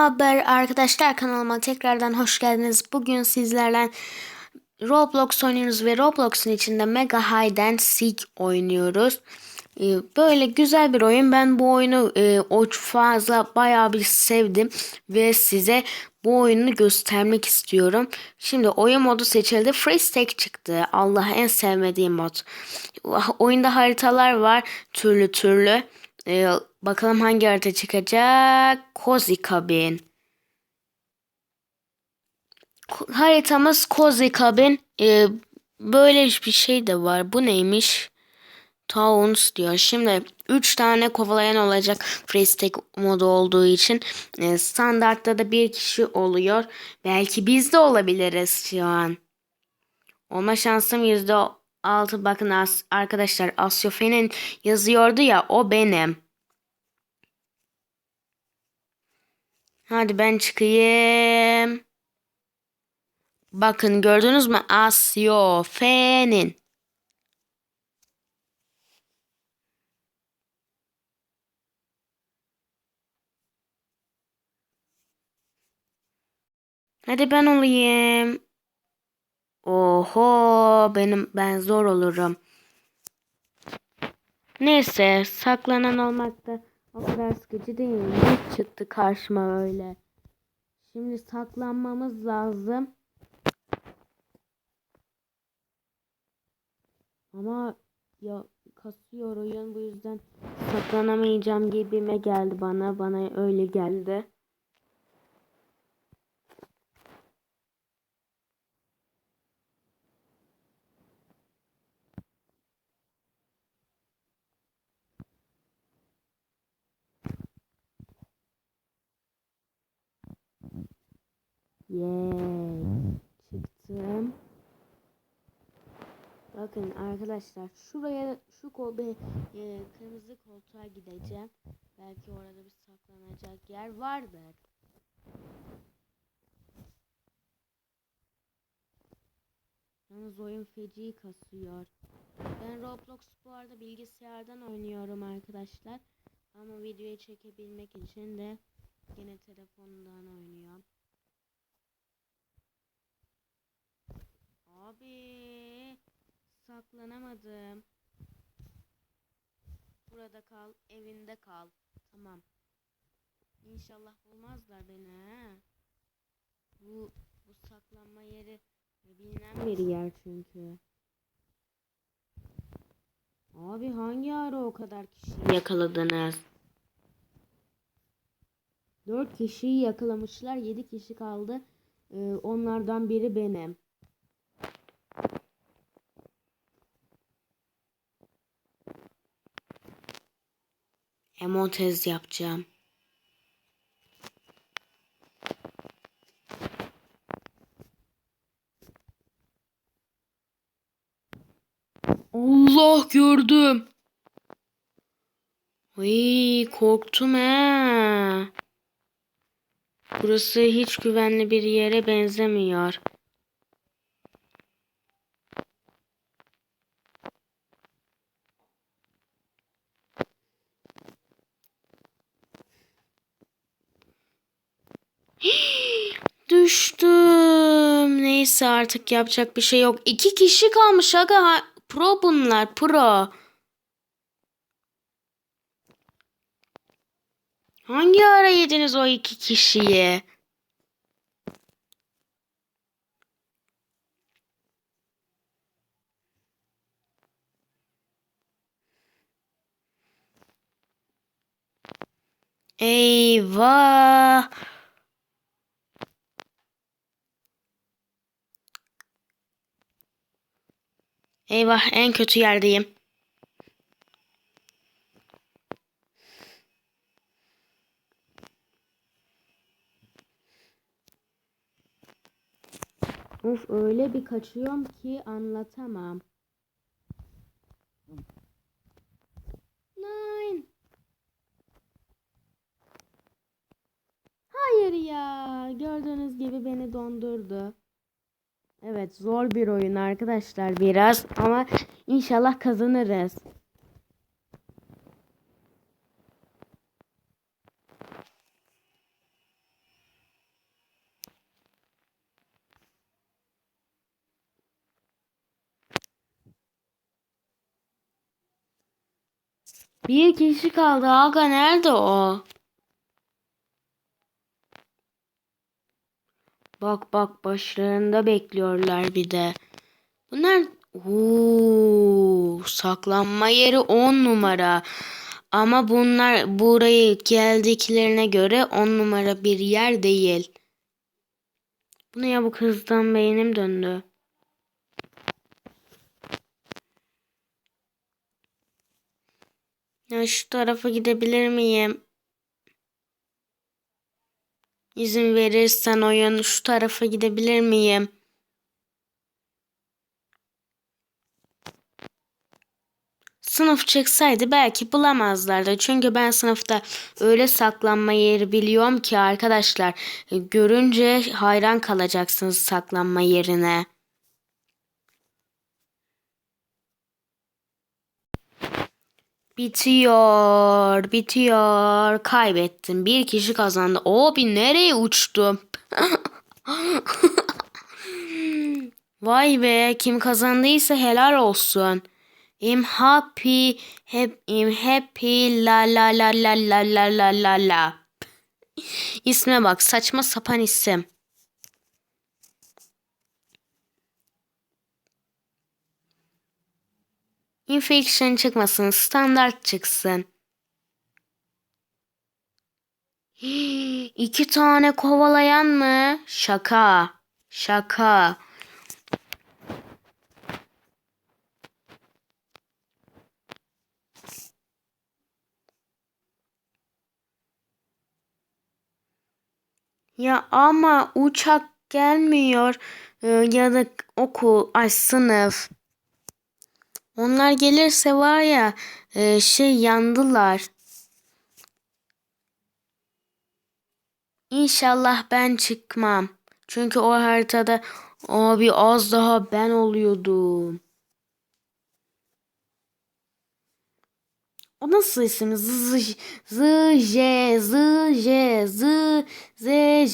haber arkadaşlar kanalıma tekrardan hoş geldiniz. Bugün sizlerle Roblox oynuyoruz ve Roblox'un içinde Mega Hide and Seek oynuyoruz. Ee, Böyle güzel bir oyun. Ben bu oyunu e, o fazla bayağı bir sevdim ve size bu oyunu göstermek istiyorum. Şimdi oyun modu seçildi. Free Stake çıktı. Allah en sevmediğim mod. Oyunda haritalar var türlü türlü. Ee, bakalım hangi harita çıkacak. Cozy Cabin. Haritamız Cozy Cabin. Ee, böyle bir şey de var. Bu neymiş? Towns diyor. Şimdi 3 tane kovalayan olacak free modu olduğu için. Ee, standartta da bir kişi oluyor. Belki biz de olabiliriz şu an. Olma şansım yüzde altı. Bakın as- arkadaşlar Asyofe'nin yazıyordu ya o benim. Hadi ben çıkayım. Bakın gördünüz mü? Asyofe'nin. Hadi ben olayım. Oho benim ben zor olurum. Neyse saklanan olmak da o kadar sıkıcı değil? Hiç çıktı karşıma öyle. Şimdi saklanmamız lazım. Ama ya kasıyor oyun bu yüzden saklanamayacağım gibime geldi bana. Bana öyle geldi. Yay. Çıktım. Bakın arkadaşlar şuraya şu kolbe e, kırmızı koltuğa gideceğim. Belki orada bir saklanacak yer vardır. Yalnız oyun feci kasıyor. Ben Roblox bu arada bilgisayardan oynuyorum arkadaşlar. Ama videoyu çekebilmek için de yine telefondan oynuyorum. Abi saklanamadım. Burada kal, evinde kal. Tamam. İnşallah bulmazlar beni ha. Bu bu saklanma yeri bilinen bir yer çünkü. Abi hangi ara o kadar kişiyi yakaladınız? Dört kişiyi yakalamışlar. Yedi kişi kaldı. Ee, onlardan biri benim. Emotez yapacağım. Allah gördüm. Ay korktum he. Burası hiç güvenli bir yere benzemiyor. Düştüm. Neyse artık yapacak bir şey yok. İki kişi kalmış aga. Pro bunlar pro. Hangi ara yediniz o iki kişiyi? Eyvah. Eyvah en kötü yerdeyim. Of öyle bir kaçıyorum ki anlatamam. Nine. Hayır ya. Gördüğünüz gibi beni dondurdu. Evet zor bir oyun arkadaşlar biraz ama inşallah kazanırız. Bir kişi kaldı. Aga nerede o? Bak bak başlarında bekliyorlar bir de. Bunlar Oo, saklanma yeri 10 numara. Ama bunlar burayı geldiklerine göre 10 numara bir yer değil. Bu ne ya bu kızdan beynim döndü. Ya şu tarafa gidebilir miyim? İzin verirsen oyun şu tarafa gidebilir miyim? Sınıf çıksaydı belki bulamazlardı. Çünkü ben sınıfta öyle saklanma yeri biliyorum ki arkadaşlar görünce hayran kalacaksınız saklanma yerine. Bitiyor, bitiyor. Kaybettim. Bir kişi kazandı. O bir nereye uçtum? Vay be, kim kazandıysa helal olsun. I'm happy, hep, I'm happy, la la la la la la la la. İsme bak, saçma sapan isim. Infection çıkmasın, standart çıksın. İki tane kovalayan mı? Şaka. Şaka. Ya ama uçak gelmiyor Ee, ya da okul, ay sınıf. Onlar gelirse var ya e, şey yandılar. İnşallah ben çıkmam. Çünkü o haritada abi az daha ben oluyordum. O nasıl isim? Z Z Z J Z J Z Z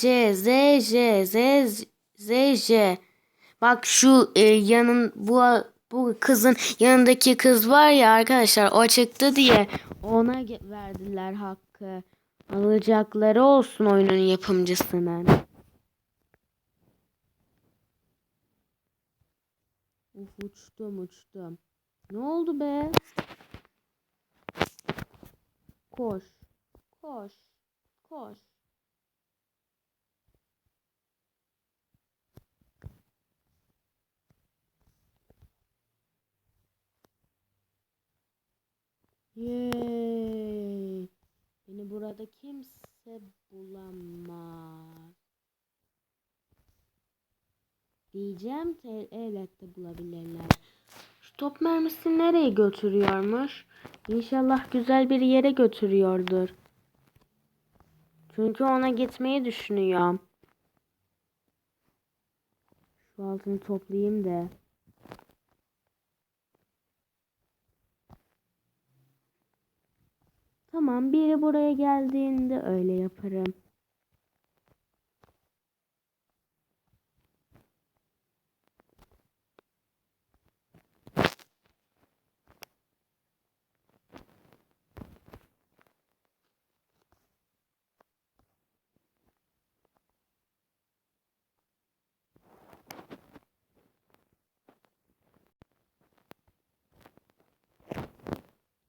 J Z J Z Z J. Bak şu e, yanın bu bu kızın yanındaki kız var ya arkadaşlar o çıktı diye ona verdiler hakkı. Alacakları olsun oyunun yapımcısının. Uf uçtum uçtum. Ne oldu be? Koş. Koş. Koş. Yay. Beni burada kimse bulamaz. Diyeceğim te elbette bulabilirler. Şu top mermisi nereye götürüyormuş? İnşallah güzel bir yere götürüyordur. Çünkü ona gitmeyi düşünüyorum. Şu altını toplayayım da. Tamam biri buraya geldiğinde öyle yaparım.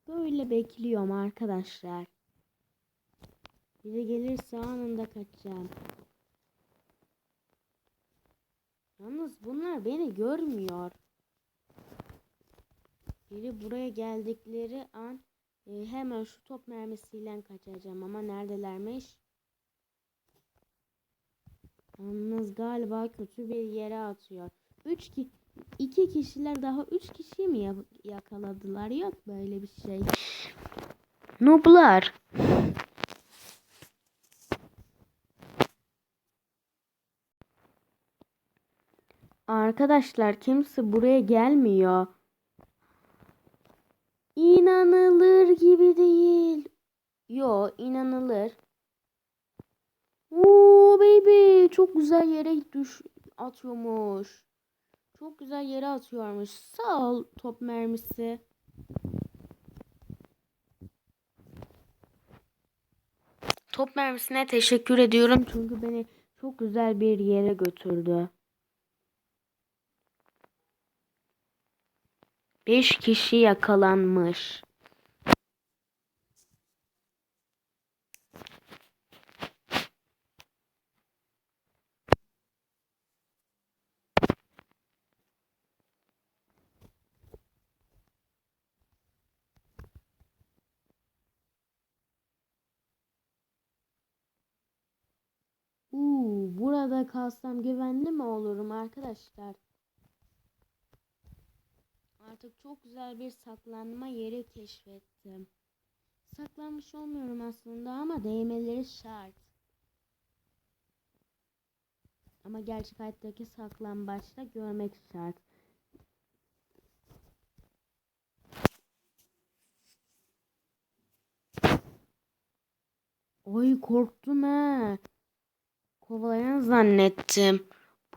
Böyle bekliyorum arkadaşlar. Biri gelirse anında kaçacağım. Yalnız bunlar beni görmüyor. Biri buraya geldikleri an e, hemen şu top mermisiyle kaçacağım ama neredelermiş? Yalnız galiba kötü bir yere atıyor. Üç ki iki kişiler daha üç kişi mi ya- yakaladılar? Yok böyle bir şey. Nublar. Arkadaşlar kimse buraya gelmiyor. İnanılır gibi değil. Yo inanılır. Oo baby çok güzel yere düş atıyormuş. Çok güzel yere atıyormuş. Sağ ol top mermisi. Top mermisine teşekkür ediyorum çünkü beni çok güzel bir yere götürdü. 5 kişi yakalanmış. Burada kalsam güvenli mi olurum arkadaşlar? Artık çok güzel bir saklanma yeri keşfettim. Saklanmış olmuyorum aslında ama değmeleri şart. Ama gerçek hayattaki saklambaçta görmek şart. Oy korktum ha. Kovalayan zannettim.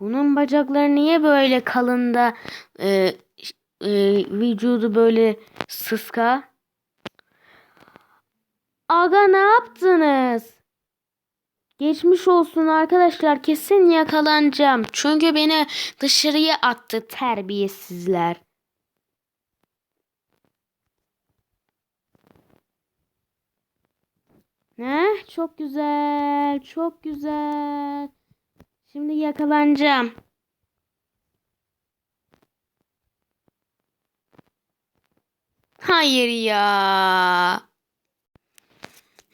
Bunun bacakları niye böyle kalın da e, e, vücudu böyle sıska? Aga ne yaptınız? Geçmiş olsun arkadaşlar kesin yakalanacağım. Çünkü beni dışarıya attı terbiyesizler. Ne? Çok güzel. Çok güzel. Şimdi yakalanacağım. Hayır ya.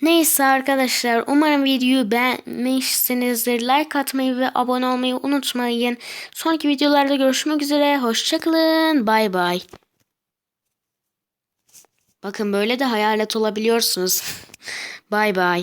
Neyse arkadaşlar umarım videoyu beğenmişsinizdir. Like atmayı ve abone olmayı unutmayın. Sonraki videolarda görüşmek üzere. Hoşçakalın. Bay bay. Bakın böyle de hayalet olabiliyorsunuz. bay bay.